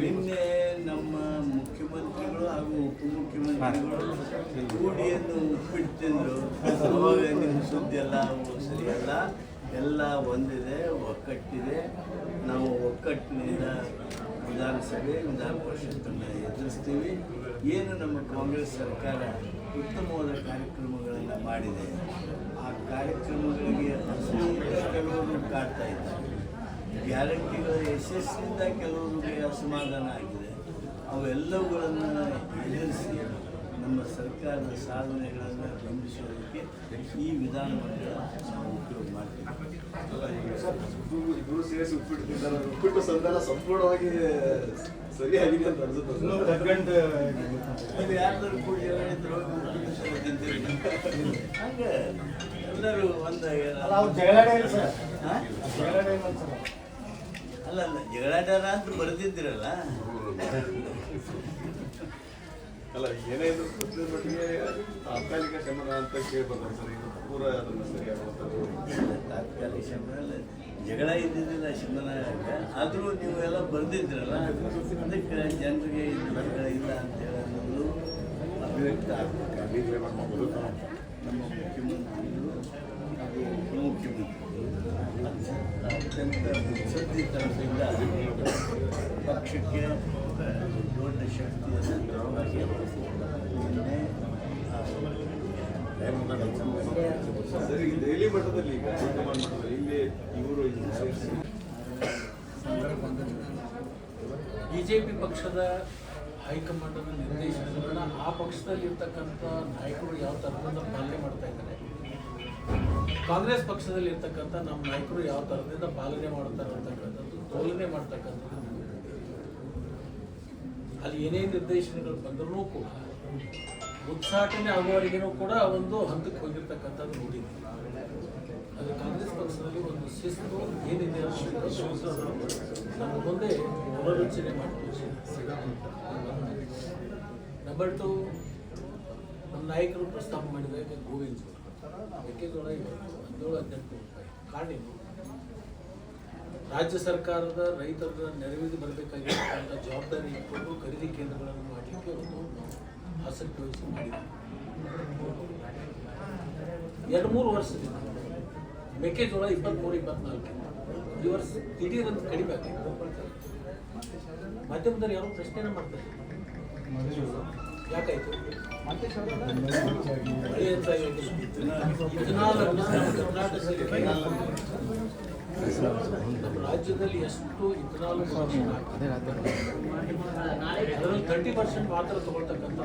ನಿನ್ನೆ ನಮ್ಮ ಮುಖ್ಯಮಂತ್ರಿಗಳು ಹಾಗೂ ಉಪಮುಖ್ಯಮಂತ್ರಿಗಳು ಕೂಡಿಯನ್ನು ಉಪ್ಪಿಡ್ತಿದ್ರು ತಿಂದರು ಅವಾಗ ಸುದ್ದಿ ಎಲ್ಲ ಸರಿಯಲ್ಲ ಎಲ್ಲ ಒಂದಿದೆ, ಒಕ್ಕಟ್ಟಿದೆ. ನಾವು ಒಕ್ಕಟ್ಟಿನಿಂದ ವಿಧಾನಸಭೆ, ವಿಧಾನ ಪರಿಷತ್ತನ್ನು ಎದುರಿಸ್ತೀವಿ. ಏನು ನಮ್ಮ ಕಾಂಗ್ರೆಸ್ ಸರ್ಕಾರ ಉತ್ತಮವಾದ ಕಾರ್ಯಕ್ರಮಗಳನ್ನು ಮಾಡಿದೆ, ಆ ಕಾರ್ಯಕ್ರಮಗಳಿಗೆ ಹಸಿರು ಕಾಡ್ತಾ ಇದ್ದಾರೆ ಗ್ಯಾರಂಟಿಗಳ ಯಶಸ್ಸಿನಿಂದ ಕೆಲವರಿಗೆ ಅಸಮಾಧಾನ ಆಗಿದೆ. ಅವೆಲ್ಲವುಗಳನ್ನು ಎದುರಿಸಿ ನಮ್ಮ ಸರ್ಕಾರದ ಸಾಧನೆಗಳನ್ನು ಬಿಂಬಿಸೋದಕ್ಕೆ ಈ ವಿಧಾನವನ್ನು ನಾವು ಉಪಯೋಗ ಮಾಡ್ತೀವಿ. ಇಬ್ರು ಸೇರಿಸಿ ಉಪ್ಪಿಟ್ಟು ತಿಂತಾರೆ. ಉಪ್ಪಿಟ್ಟು ಸಂಧಾನ ಸಂಪೂರ್ಣವಾಗಿ ಸರಿಯಾಗಿದೆ ಅಂತ ಅನ್ಸುತ್ತೆ ನೀವು ಯಾರ್ದಾರು ಕೂಡ ಹಂಗೆ ಎಲ್ಲರೂ ಒಂದು ಹಾ? ಅಲ್ಲ ಅಲ್ಲ ಜಗಳಾಡ್ಯಾರ ಅಂತ ಬರೆದಿದ್ದೀರಲ್ಲ ಅಲ್ಲ ಏನೇ ಇದ್ರು ಮೊದಲಿನ ಮಟ್ಟಿಗೆ ತಾತ್ಕಾಲಿಕ ಶಮನ ಅಂತ ಕೇಳ್ಬೋದು ಸರ್. ಇದು ಪೂರ ಅದನ್ನು ತಾತ್ಕಾಲಿಕ ಶಮನ ಅಲ್ಲ. ಜಗಳ ಇದ್ದಿದ್ದಿಲ್ಲ ಶಮನ ಆದರೂ ನೀವು ಎಲ್ಲ ಬರೆದಿದ್ರಲ್ಲ ಅದಕ್ಕೆ ಜನರಿಗೆ ಜಗಳ ಇಲ್ಲ ಅಂತ ಹೇಳೋದು ಅಭಿವ್ಯಕ್ತ ಆಗಬೇಕು. ನಮ್ಮ ಮುಖ್ಯಮಂತ್ರಿಗಳು ಮುಖ್ಯಮಂತ್ರಿ ಉಪಮುಖ್ಯಮಂತ್ರಿಗಳು ಅತ್ಯಂತ ಮುತ್ಸದ್ದಿತನದಿಂದ ಪಕ್ಷಕ್ಕೆ ದೊಡ್ಡ ಶಕ್ತಿಯನ್ನು ಮಟ್ಟದಲ್ಲಿ ಈಗ ಇಲ್ಲಿ ಇವರು ಬಿಜೆಪಿ ಪಕ್ಷದ ಹೈಕಮಾಂಡ್ ನಿರ್ದೇಶನಗಳನ್ನ ಆ ಪಕ್ಷದಲ್ಲಿರ್ತಕ್ಕಂಥ ನಾಯಕರು ಯಾವ ತರಹದ ಪಾಲನೆ ಮಾಡ್ತಾ ಇದ್ದಾರೆ? ಕಾಂಗ್ರೆಸ್ ಪಕ್ಷದಲ್ಲಿ ಇರ್ತಕ್ಕಂಥ ನಮ್ಮ ನಾಯಕರು ಯಾವ ಥರದಿಂದ ಪಾಲನೆ ಮಾಡ್ತಾರೆ ಅಂತಕ್ಕಂಥದ್ದು, ತೋಲನೆ ಮಾಡ್ತಕ್ಕಂಥದ್ದು ಅಲ್ಲಿ ಏನೇ ನಿರ್ದೇಶನಗಳು ಬಂದರೂ ಕೂಡ, ಉಚ್ಚಾಟನೆ ಆಗುವವರಿಗೂ ಕೂಡ ಒಂದು ಹಂತಕ್ಕೆ ಹೋಗಿರ್ತಕ್ಕಂಥದ್ದು ನೋಡಿದ್ವಿ. ಅದು ಕಾಂಗ್ರೆಸ್ ಪಕ್ಷದಲ್ಲಿ ಒಂದು ಶಿಸ್ತು ಏನಿದೆ ನಮ್ಮ ಮುಂದೆ ಪುನರುಚ್ಚನೆ ಮಾಡಿ ನಂಬರ್ ಟು ನಮ್ಮ ನಾಯಕರು ಪ್ರಸ್ತಾಪ ಮಾಡಿದಾಗ ಗೋವಿಂದ. ಮೆಕ್ಕೆಜೋಳ ಹದಿನೇಳು ಹದಿನೆಂಟು ರೂಪಾಯಿ ಕಾರಣ? ರಾಜ್ಯ ಸರ್ಕಾರದ ರೈತರ ನೆರವಿಗೆ ಬರಬೇಕಾಗಿರ್ತಕ್ಕಂಥ ಜವಾಬ್ದಾರಿ ಇಟ್ಕೊಂಡು ಖರೀದಿ ಕೇಂದ್ರಗಳನ್ನು ಮಾಡಲಿಕ್ಕೆ ಒಂದು ಆಸಕ್ತಿ ವಹಿಸಿ ಮಾಡಿದೆ ಎರಡು ಮೂರು ವರ್ಷದಿಂದ ಮೆಕ್ಕೆಜೋಳ ಇಪ್ಪತ್ತ್ಮೂರು ಇಪ್ಪತ್ನಾಲ್ಕು. ಈ ವರ್ಷ ದಿಢೀರಂತ ಕಡಿಮೆ ಆಗಿದೆ ಮಾಧ್ಯಮದಲ್ಲಿ ಯಾರೋ ಪ್ರಶ್ನೆನ ಮಾಡ್ತಾರೆ. ಯಾಕಾಯ್ತು? ರಾಜ್ಯದಲ್ಲಿ ಎಷ್ಟು ಇಥನಾಲ್ ಅದರಲ್ಲಿ ತರ್ಟಿ ಪರ್ಸೆಂಟ್ ಮಾತ್ರ ತಗೊಳ್ತಕ್ಕಂಥ